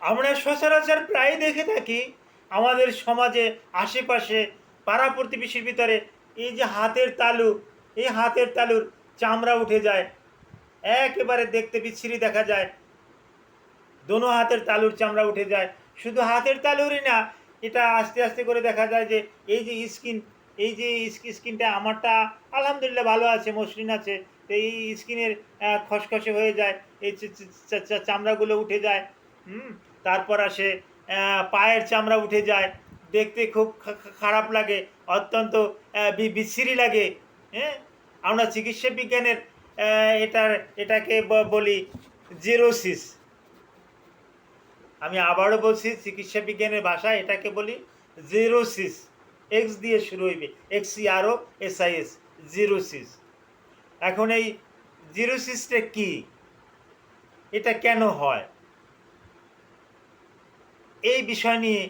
আমরা সচরাচর প্রায় দেখে থাকি আমাদের সমাজে আশেপাশে পাড়া প্রতিবেশীর ভিতরে এই যে হাতের তালু, এই হাতের তালুর চামড়া উঠে যায়, একেবারে দেখতে বিচ্ছিরি দেখা যায়। দোনো হাতের তালুর চামড়া উঠে যায়। শুধু হাতের তালুরই না, এটা আস্তে আস্তে করে দেখা যায় যে এই যে স্কিন, এই যে স্কি- স্কিনটা আমারটা আলহামদুলিল্লাহ ভালো আছে, মসৃণ আছে। তো এই স্কিনের খসখসে হয়ে যায়, এই চামড়াগুলো উঠে যায়। হুম তারপর আসে পায়ের চামড়া উঠে যায় দেখতে খুব খারাপ লাগে অত্যন্ত আহ, বি- বিশ্রী লাগে হ্যাঁ? আমরা চিকিৎসা বিজ্ঞানের এটার এটাকে বলি জেরোসিস। আমি আবারও বলছি চিকিৎসা বিজ্ঞানের ভাষায় এটাকে বলি জেরোসিস। এক্স দিয়ে শুরু হইবে এক্স আরও এসআইএস জিরোসিস। এখন এই জিরোসিসটা কি? এটা কেন হয়? এই বিষয় নিয়ে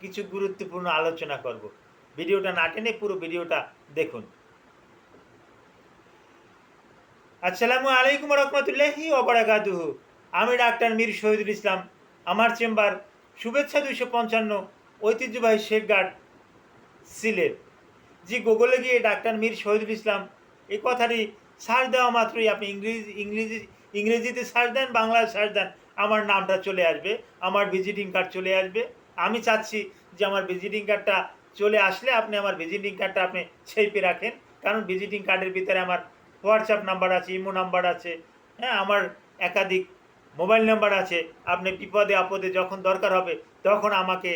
কিছু গুরুত্বপূর্ণ আলোচনা করব। ভিডিওটা না টেনে পুরো ভিডিওটা দেখুন। আসসালামু আলাইকুম রহমতুল্লাহি ওবরাকাতুহু। আমি ডাক্তার মীর শহীদুল ইসলাম। আমার চেম্বার শুভেচ্ছা দুইশো পঞ্চান্ন ঐতিহ্যবাহী শেখগার্ড সিলেট। যে গুগলে গিয়ে ডাক্তার মীর শহীদুল ইসলাম, এই কথাটি সার্চ দেওয়া মাত্রই আপনি ইংরেজি ইংরেজি, ইংরেজিতে সার্চ দেন, বাংলায় সার্চ দেন আমার নামটা চলে আসবে, আমার ভিজিটিং কার্ড চলে আসবে। আমি চাচ্ছি যে আমার ভিজিটিং কার্ডটা চলে আসলে আপনি আমার ভিজিটিং কার্ডটা আপনি ছেপে রাখেন। কারণ ভিজিটিং কার্ডের ভিতরে আমার হোয়াটসঅ্যাপ নাম্বার আছে ইমো নাম্বার আছে হ্যাঁ আমার একাধিক মোবাইল নাম্বার আছে। আপনি বিপদে আপদে যখন দরকার হবে, তখন আমাকে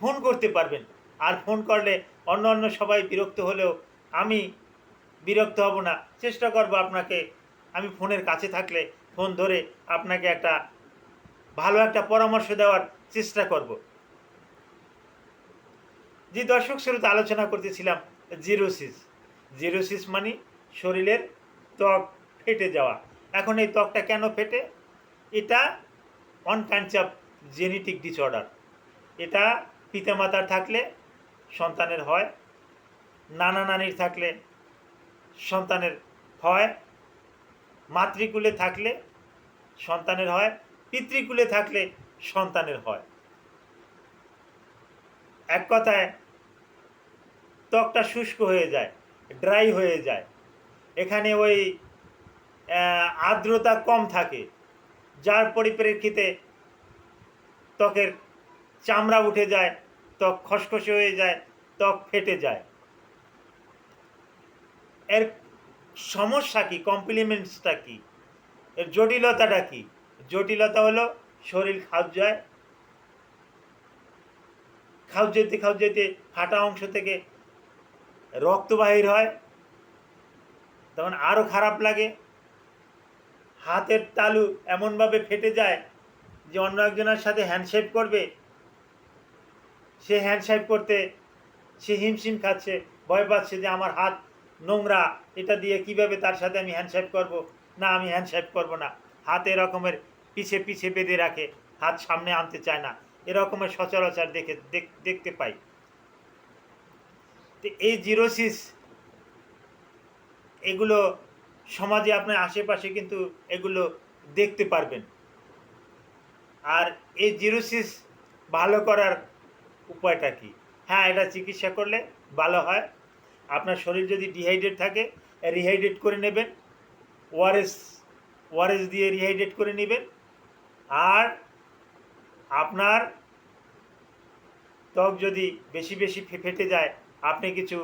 ফোন করতে পারবেন। আর ফোন করলে অন্য অন্য সবাই বিরক্ত হলেও আমি বিরক্ত হব না। চেষ্টা করব আপনাকে, আমি ফোনের কাছে থাকলে ফোন ধরে আপনাকে একটা ভালো একটা পরামর্শ দেওয়ার চেষ্টা করব। যে দর্শক শ্রোতা, আলোচনা করতেছিলাম জিরোসিস। জিরোসিস মানে শরীরের ত্বক ফেটে যাওয়া। এখন এই ত্বকটা কেন ফেটে? এটা on kinds of genetic disorder. এটা পিতামাতার থাকলে সন্তানের হয়, নানা নানির থাকলে সন্তানের হয় মাতৃকুলে থাকলে সন্তানের হয়, পিতৃকুলে থাকলে সন্তানের হয়। এক কথায়, ত্বকটা শুষ্ক হয়ে যায়, ড্রাই হয়ে যায়। এখানে ওই আর্দ্রতা কম থাকে, যার পরিপ্রেক্ষিতে ত্বকের চামড়া উঠে যায়, ত্বক খসখসে হয়ে যায়, ত্বক ফেটে যায়। এর সমস্যা কি? কমপ্লিমেন্টসটা কি? এর জটিলতাটা কি? জটিলতা হলো শরীর যেতে খাও যেতে ফাটা অংশ থেকে রক্ত বাহির হয়, তখন আরও খারাপ লাগে। হাতের তালু এমনভাবে ফেটে যায় যে অন্য একজনের সাথে হ্যান্ডশেক করবে, সে হ্যান্ডশেক করতে সে হিমশিম খাচ্ছে, ভয় পাচ্ছে যে আমার হাত নোংরা, এটা দিয়ে কীভাবে তার সাথে আমি হ্যান্ডশেক করব? না, আমি হ্যান্ডশেক করব না। হাত এরকমের পিছে পিছে বেঁধে রাখে, হাত সামনে আনতে চায় না। এরকমের সচরাচর দেখে, দেখ- দেখতে পাই। তো এই জিরোসিস, এগুলো সমাজে আপনার আশেপাশে কিন্তু এগুলো দেখতে পারবেন। আর এই জিরোসিস ভালো করার উপায়টা কি? হ্যাঁ এটা চিকিৎসা করলে ভালো হয়। আপনার শরীর যদি ডিহাইড্রেট থাকে রিহাইড্রেট করে নেবেন। ওআরএস ওআরএস দিয়ে রিহাইড্রেট করে নেবেন। আর আপনার ত্বক যদি বেশি বেশি ফেটে যায়, আপনি কিছু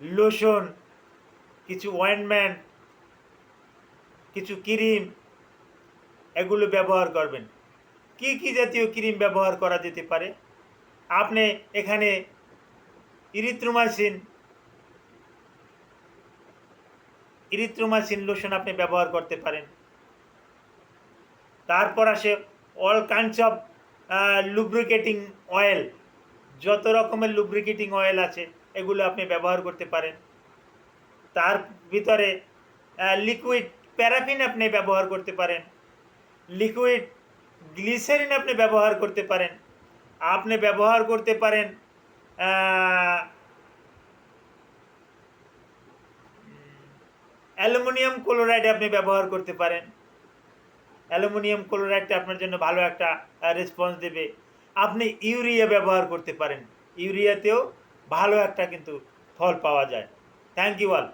লোশন কিছু অয়েনমেন্ট কিছু ক্রিম এগুলো ব্যবহার করবেন। কি কি জাতীয় ক্রিম ব্যবহার করা যেতে পারে? আপনি এখানে ইরিথ্রোমাইসিন ইরিথ্রোমাইসিন লোশন আপনি ব্যবহার করতে পারেন। তারপর আসে all kinds of lubricating oil যত রকমের লুব্রিকেটিং অয়েল আছে, এগুলো আপনি ব্যবহার করতে পারেন। তার ভিতরে লিকুইড প্যারাফিন আপনি ব্যবহার করতে পারেন। লিকুইড গ্লিসারিন আপনি ব্যবহার করতে পারেন। আপনি ব্যবহার করতে পারেন অ্যালুমিনিয়াম ক্লোরাইড আপনি ব্যবহার করতে পারেন। অ্যালুমিনিয়াম ক্লোরাইডটা আপনার জন্য ভালো একটা রেসপন্স দেবে। আপনি ইউরিয়া ব্যবহার করতে পারেন। ইউরিয়াতেও ভালো একটা কিন্তু ফল পাওয়া যায়। Thank you all